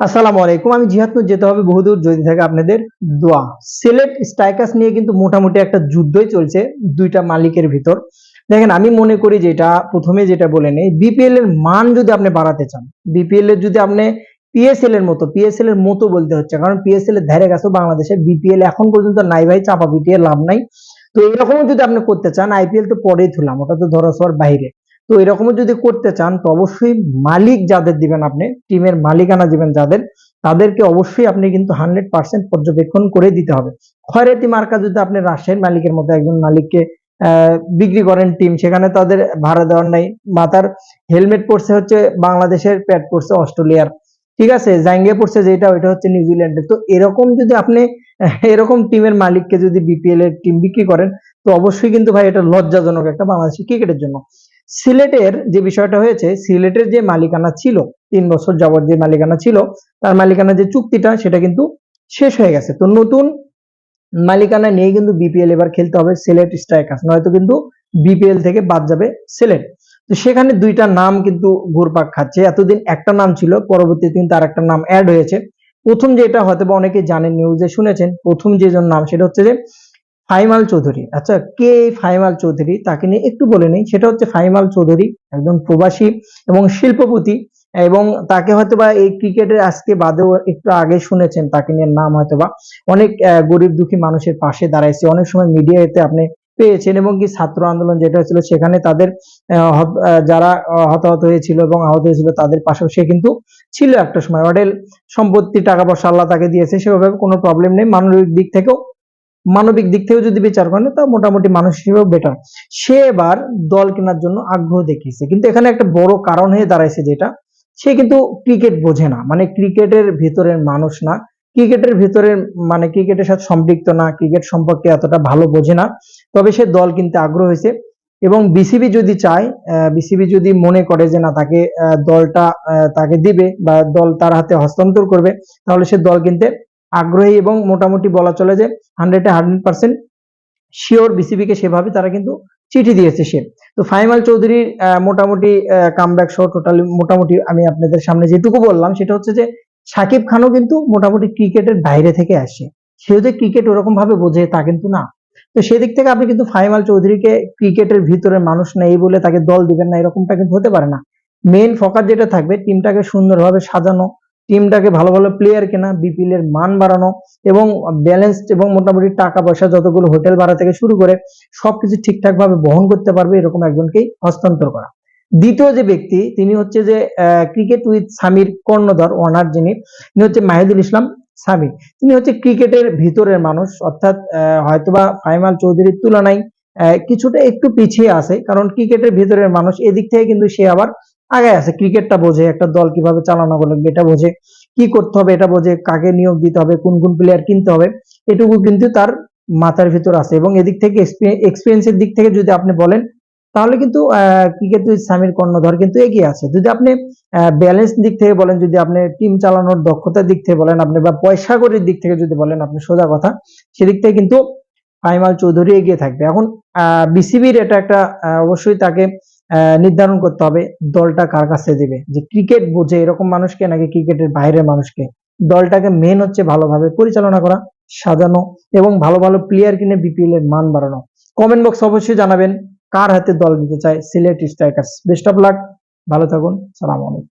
আসসালামু আলাইকুম। আমি জিহাদপুর যেতে হবে বহুদূর, যদি থাকে আপনাদের দোয়া। সিলেট স্ট্রাইকার্স নিয়ে কিন্তু মোটামুটি একটা যুদ্ধই চলছে দুইটা মালিকের ভিতর। দেখেন, আমি মনে করি যেটা প্রথমে যেটা বলে নেই বিপিএল এর মান যদি আপনি বাড়াতে চান বিপিএল এর যদি আপনি পিএসএল এর মতো পিএসএল এর মতো বলতে হচ্ছে, কারণ পিএসএল এর ধারে গেছে বাংলাদেশে বিপিএল এখন পর্যন্ত নাই ভাই, চাপা পিটিয়ে লাভ নাই। তো এরকমও যদি আপনি করতে চান আইপিএল তো পরেই থুলাম ওটা তো ধরাছোঁয়ার বাইরে। তো এরকমও যদি করতে চান, তো অবশ্যই মালিক যাদের দিবেন আপনি, টিমের মালিকানা দিবেন যাদের, তাদেরকে অবশ্যই আপনি কিন্তু হান্ড্রেড পার্সেন্ট পর্যবেক্ষণ করে দিতে হবে। খয়রাতি মার্কা যদি আপনি রাজশাহীর মালিকের মতো একজন মালিককে বিক্রি করেন টিম, সেখানে তাদের ভাড়া দেওয়ার নাই মাথার হেলমেট পড়ছে হচ্ছে বাংলাদেশের প্যাড পড়ছে অস্ট্রেলিয়ার, ঠিক আছে? জাঙ্গে পড়ছে যেটা, ওইটা হচ্ছে নিউজিল্যান্ডের। তো এরকম যদি আপনি, এরকম টিমের মালিককে যদি বিপিএল এর টিম বিক্রি করেন, তো অবশ্যই কিন্তু ভাই এটা লজ্জাজনক একটা বাংলাদেশি ক্রিকেটের জন্য। সিলেটের যে বিষয়টা হয়েছে, সিলেটের যে মালিকানা ছিল, তিন বছর যাবত যে মালিকানা ছিল, তার মালিকানা যে চুক্তিটা, সেটা কিন্তু শেষ হয়ে গেছে। তো নতুন মালিকানা নিয়ে কিন্তু বিপিএল এবার খেলতে হবে সিলেট স্ট্রাইকার্স, নয়তো কিন্তু বিপিএল থেকে বাদ যাবে সিলেট। তো সেখানে দুইটা নাম কিন্তু ঘুরপাক খাচ্ছে। এতদিন একটা নাম ছিল পরবর্তীতে কিন্তু আর একটা নাম অ্যাড হয়েছে। প্রথম যেটা হয়তো বা অনেকে জানেন নিউজে শুনেছেন, প্রথম যে নাম, সেটা হচ্ছে যে ফাইমাল চৌধুরী। আচ্ছা কে ফাইমাল চৌধুরী? তাকে নিয়ে একটু বলে নেই। সেটা হচ্ছে ফাইমাল চৌধুরী, একজন প্রবাসী এবং শিল্পপতি এবং তাকে হয়তোবা এই ক্রিকেটের আজকে বাদেও একটু আগে শুনেছেন, তাকে নিয়ে নাম হয়তোবা অনেক গরিব দুঃখী মানুষের পাশে দাঁড়াইছে। অনেক সময় মিডিয়াতে আপনি পেয়েছেন এবং কি ছাত্র আন্দোলন যেটা হয়েছিল সেখানে তাদের যারা হতাহত হয়েছিল এবং আহত হয়েছিল তাদের পাশেও সে কিন্তু ছিল একটা সময়। হোটেল সম্পত্তি, টাকা পয়সা আল্লাহ তাকে দিয়েছে, সেভাবে কোনো প্রবলেম নেই। মানবিক দিক থেকেও মানবিক দিক থেকেও যদি বিচার করেন, তা মোটামুটি মানুষ হিসেবেও বেটার সে এবার দল কেনার জন্য আগ্রহ দেখিয়েছে। কিন্তু এখানে একটা বড় কারণ হয়ে দাঁড়াইছে যেটা, সে কিন্তু ক্রিকেট বোঝে না। মানে ক্রিকেটের ভিতরের মানুষ না। ক্রিকেটের ভিতরের মানে ক্রিকেটের সাথে সম্পৃক্ত না, ক্রিকেট সম্পর্কে এতটা ভালো বোঝে না। তবে সে দল কিনতে আগ্রহ হয়েছে। এবং বিসিবি যদি চায় বিসিবি যদি মনে করে যে না, তাকে দলটা তাকে দিবে বা দল তার হাতে হস্তান্তর করবে, তাহলে সে দল কিনতে আগ্রহী এবং মোটামুটি বলা চলে যে হান্ড্রেডে হান্ড্রেড পার্সেন্ট শিওর বিসিবি কে সেভাবে তারা কিন্তু চিঠি দিয়েছে সে। তো ফাইমাল চৌধুরীর মোটামুটি কামব্যাক সহ টোটালি মোটামুটি আমি আপনাদের সামনে যেটুকু বললাম সেটা হচ্ছে যে সাকিব খানও কিন্তু মোটামুটি ক্রিকেটের বাইরে থেকে আসে। সেও যে ক্রিকেট ওরকম ভাবে বোঝে তা কিন্তু না। তো সেদিক থেকে আপনি কিন্তু ফাইমাল চৌধুরীকে ক্রিকেটের ভিতরে মানুষ নেই বলে তাকে দল দিবেন না এরকমটা কিন্তু হতে পারে না। মেইন ফোকাস যেটা থাকবে টিমটাকে সুন্দরভাবে সাজানো টিমটাকে ভালো ভালো প্লেয়ার কেনা বিপিএল এর মান বাড়ানো এবং ব্যালেন্সড এবং মোটামুটি টাকা পয়সা যতগুলো হোটেল ভাড়া থেকে শুরু করে সবকিছু ঠিকঠাক ভাবে বহন করতে পারবে এরকম একজনকেই হস্তান্তর করা। দ্বিতীয় যে ব্যক্তি, তিনি হচ্ছে যে ক্রিকেট উইথ সামির কর্ণধর ওনার যিনি, তিনি হচ্ছে মাহিদুল ইসলাম সামি তিনি হচ্ছে ক্রিকেটের ভিতরের মানুষ, অর্থাৎ হয়তোবা ফাইমাল চৌধুরীর তুলনায় কিছুটা একটু পিছিয়ে আছে, কারণ ক্রিকেটের ভিতরের মানুষ, এদিক থেকে কিন্তু সে আবার আগে আছে, ক্রিকেটটা বোঝে, একটা দল কীভাবে চালানো লাগবে এটা বোঝে, কি করতে হবে, এটা বোঝে, কাকে নিয়োগ দিতে হবে, কোন কোন প্লেয়ার কিনতে হবে, এটুকু কিন্তু তার মাথার ভিতর আছে। এবং এদিক থেকে এক্সপিরিয়েন্সের দিক থেকে যদি আপনি বলেন, তাহলে কিন্তু ক্রিকেট সামির কর্ণধর কিন্তু এগিয়ে আছে। যদি আপনি ব্যালেন্স দিক থেকে বলেন, যদি আপনি টিম চালানোর দক্ষতার দিক থেকে বলেন, আপনি বা পয়সা করির দিক থেকে যদি বলেন, আপনি সোজা কথা, সেদিক থেকে কিন্তু ফাইমাল চৌধুরী এগিয়ে থাকবে। এখন বিসিবির এটা একটা অবশ্যই তাকে নির্ধারণ করতে হবে দলটা কার কাছে দিবে। যে ক্রিকেট বোঝে এরকম মানুষকে নাকি ক্রিকেটের বাইরের মানুষকে। দলটাকে মেন হচ্ছে ভালোভাবে পরিচালনা করা, সাজানো এবং ভালো ভালো প্লেয়ার কিনে বিপিএল এর মান বাড়ানো। কমেন্ট বক্স অবশ্যই জানাবেন কার হাতে দল দিতে চায়। Sylhet Strikers. Best of luck ভালো থাকুন। সালাম আলাইকুম।